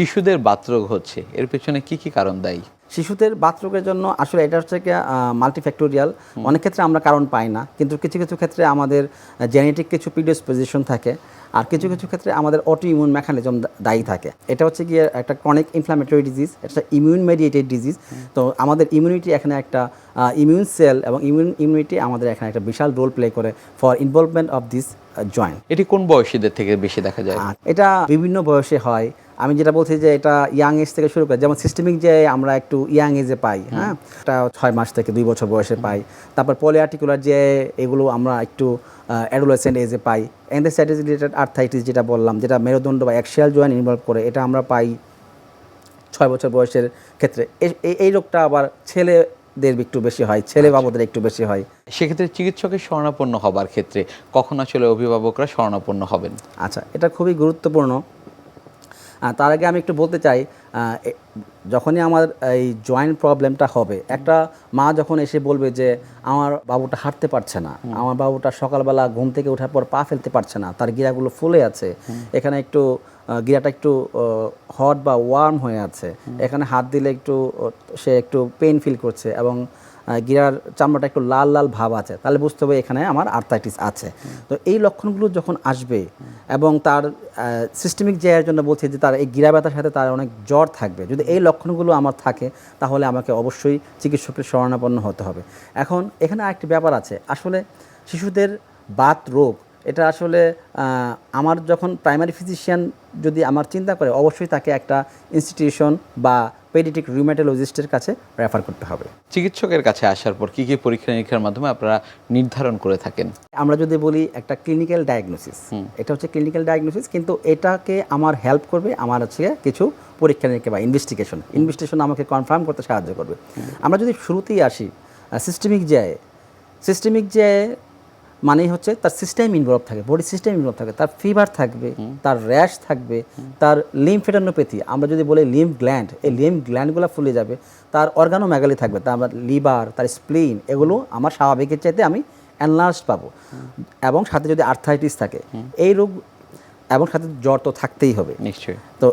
শিশুদের বাতরোগ হচ্ছে এর পেছনে কি কি কারণ দায়ী? শিশুদের বাথরোগের জন্য আসলে এটা হচ্ছে কি মাল্টিফ্যাক্টোরিয়াল অনেক ক্ষেত্রে আমরা কারণ পাই না কিন্তু কিছু কিছু ক্ষেত্রে আমাদের জেনেটিক কিছু প্রিডিসপোজিশন থাকে আর কিছু কিছু ক্ষেত্রে আমাদের অটো ইমিউন মেকানিজম দায়ী থাকে। এটা হচ্ছে গিয়ে একটা ক্রনিক ইনফ্লামেটরি ডিজিজ এটা ইমিউন মেডিয়েটেড ডিজিজ তো আমাদের ইমিউনিটি এখানে একটা ইমিউন সেল এবং ইমিউন ইমিউনিটি আমাদের এখানে একটা বিশাল রোল প্লে করে for involvement of this joint এটি কোন বয়সীদের থেকে বেশি দেখা যায়? এটা বিভিন্ন বয়সে হয় আমি যেটা বলছি যে এটা ইয়াং এজ থেকে শুরু করে যেমন সিস্টেমিক যে আমরা একটু ইয়াং এজে পাই হ্যাঁ? এটা ছয় মাস থেকে দুই বছর বয়সে পাই। তারপর পলিআর্টিকুলার যে এগুলো আমরা একটু অ্যাডোলেসেন্ট এজে পাই। এন্ডেসাইটিস রিলেটেড আর্থাইটিস যেটা বললাম যেটা মেরুদণ্ড বা অ্যাক্সিয়াল জয়েন্ট ইনভলভ করে এটা আমরা পাই ছয় বছর বয়সের ক্ষেত্রে। এই- এই রোগটা আবার ছেলেদের একটু বেশি হয় ছেলে বাবুদের একটু বেশি হয়। সেক্ষেত্রে চিকিৎসকের শরণাপন্ন হবার ক্ষেত্রে কখন আসলে অভিভাবকরা শরণাপন্ন হবেন? আচ্ছা এটা খুবই গুরুত্বপূর্ণ। তার আগে আমি একটু বলতে চাই যখনই আমার এই জয়েন্ট প্রবলেমটা হবে একটা মা যখন এসে বলবে যে আমার বাবুটা হাঁটতে পারছে না আমার বাবুটা সকালবেলা ঘুম থেকে ওঠার পর পা ফেলতে পারছে না তার গিরাগুলো ফুলে আছে এখানে একটু গিরাটা একটু হট বা ওয়ার্ম হয়ে আছে এখানে হাত দিলে একটু সে একটু পেন ফিল করছে এবং গিরার চামড়াটা একটু লাল লাল ভাব আছে, তাহলে বুঝতে হবে এখানে আমার আর্থাইটিস আছে। তো এই লক্ষণগুলো যখন আসবে এবং তার সিস্টেমিক জায়গার জন্য বলছে যে তার এই গিরা ব্যথার সাথে তার অনেক জ্বর থাকবে, যদি এই লক্ষণগুলো আমার থাকে, তাহলে আমাকে অবশ্যই চিকিৎসকের শরণাপন্ন হতে হবে। এখন এখানে আরেকটি ব্যাপার আছে, আসলে শিশুদের বাত রোগ এটা আসলে আমার যখন প্রাইমারি ফিজিশিয়ান যদি আমার চিন্তা করে অবশ্যই তাকে একটা ইনস্টিটিউশন বা পেডিটিক রিউমেটোলজিস্টের কাছে রেফার করতে হবে। চিকিৎসকের কাছে আসার পর কী কী পরীক্ষা নিরীক্ষার মাধ্যমে আপনারা নির্ধারণ করে থাকেন? আমরা যদি বলি একটা ক্লিনিক্যাল ডায়াগনোসিস এটা হচ্ছে ক্লিনিক্যাল ডায়াগনোসিস কিন্তু এটাকে আমার হেল্প করবে আমার হচ্ছে কিছু পরীক্ষা নিরীক্ষা বা ইনভেস্টিগেশন ইনভেস্টিগেশন আমাকে কনফার্ম করতে সাহায্য করবে। আমরা যদি শুরুতেই আসি সিস্টেমিক যে সিস্টেমিক যে মানেই হচ্ছে তার সিস্টেম ইনভলভ থাকে বডি সিস্টেম ইনভলভ থাকে তার ফিভার থাকবে তার র্যাশ থাকবে তার লিমফেটানোপ্যাথি আমরা যদি বলি লিম্ফ গ্ল্যান্ড এই লিম্ফ গ্ল্যান্ডগুলো ফুলে যাবে তার অর্গানোম্যাগালি থাকবে তার আমার লিভার তার স্প্লিন এগুলো আমার স্বাভাবিকের চাইতে আমি অ্যানলার্জ পাবো। এবং সাথে যদি আর্থাইটিস থাকে এই রোগ এবং সাথে জ্বর তো থাকতেই হবে। নিশ্চয়ই। তো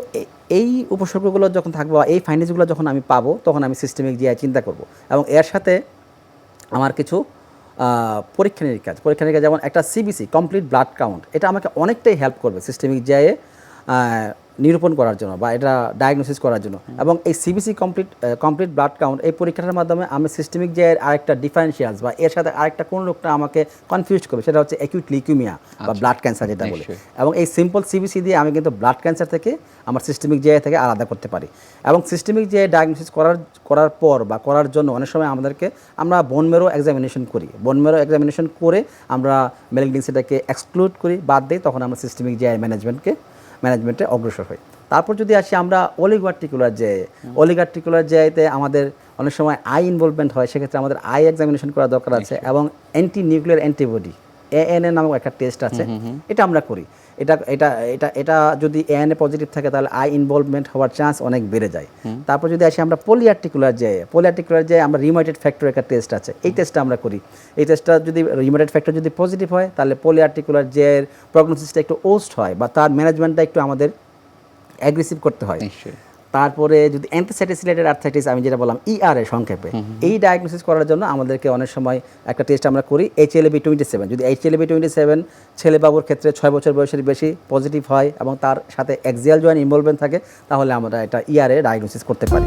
এই উপসর্গগুলো যখন থাকবে বা এই ফাইন্ডিংসগুলো যখন আমি পাবো তখন আমি সিস্টেমিক জিআই চিন্তা করব। এবং এর সাথে আমার কিছু পরীক্ষা নিরীক্ষা আছে। পরীক্ষা নিরীক্ষা যেমন একটা সিবিসি কমপ্লিট ব্লাড কাউন্ট এটা আমাকে অনেকটাই হেল্প করবে সিস্টেমিক জিআইয়ে নিরূপণ করার জন্য বা এটা ডায়াগনোসিস করার জন্য। এবং এই CBC complete complete blood count এই পরীক্ষাটার মাধ্যমে আমি সিস্টেমিক যে আরেকটা ডিফারেন্সিয়ালস বা এর সাথে আরেকটা কোন রোগটা আমাকে কনফিউজ করবে সেটা হচ্ছে অ্যাকিউট লিকিউমিয়া বা ব্লাড ক্যান্সার যেটা বলে। এবং এই সিম্পল সিবিসি দিয়ে আমি কিন্তু ব্লাড ক্যান্সার থেকে আমার সিস্টেমিক জিআই থেকে আলাদা করতে পারি। এবং সিস্টেমিক যে ডায়াগনোসিস করার করার পর বা করার জন্য অনেক সময় আমাদেরকে আমরা বোন মেরো এক্সামিনেশন করি। বোন মেরো এক্সামিনেশন করে আমরা মেলিগনেন্সিটাকে এক্সক্লুড করি বাদ দিই তখন আমরা সিস্টেমিক জিআই ম্যানেজমেন্টকে ম্যানেজমেন্টে অগ্রসর হই। তারপর যদি আসি আমরা অলিগার্টিকুলার যে অলিগার্টিকুলার জায়গাতে আমাদের অনেক সময় আই ইনভলভমেন্ট হয় সেক্ষেত্রে আমাদের আই এক্সামিনেশন করা দরকার আছে এবং অ্যান্টি নিউক্লিয়ার অ্যান্টিবডি এএনএ নামক একটা টেস্ট আছে। এটা আমরা করি। এটা এটা এটা এটা যদি এএনএ পজিটিভ থাকে তাহলে আই ইনভলভমেন্ট হওয়ার চান্স অনেক বেড়ে যায়। তারপর যদি আসি আমরা পলিয়ার্টিকুলার যে পলিয়ার্টিকুলার যে আমরা রিমাইটেড ফ্যাক্টর একটা টেস্ট আছে এই টেস্টটা আমরা করি। এই টেস্টটা যদি রিমাইটেড ফ্যাক্টর যদি পজিটিভ হয় তাহলে পলিয়ার্টিকুলার যে প্রগনোসিসটা একটু ওস্ট হয় বা তার ম্যানেজমেন্টটা একটু আমাদের অ্যাগ্রেসিভ করতে হয়। নিশ্চয়ই। তারপরে যদি অ্যান্থোসাইটিস রিলেটেড আর্থাইটিস আমি যেটা বললাম ইআরএ এর সংক্ষেপে এই ডায়াগনোসিস করার জন্য আমাদেরকে অনেক সময় একটা টেস্ট আমরা করি H L B twenty seven যদি H L B twenty seven ছেলেবাবুর ক্ষেত্রে ছয় বছর বয়সের বেশি পজিটিভ হয় এবং তার সাথে এক্সিয়াল জয়েন্ট ইনভলভমেন্ট থাকে তাহলে আমরা এটা ইআরএ এ ডায়াগনোসিস করতে পারি।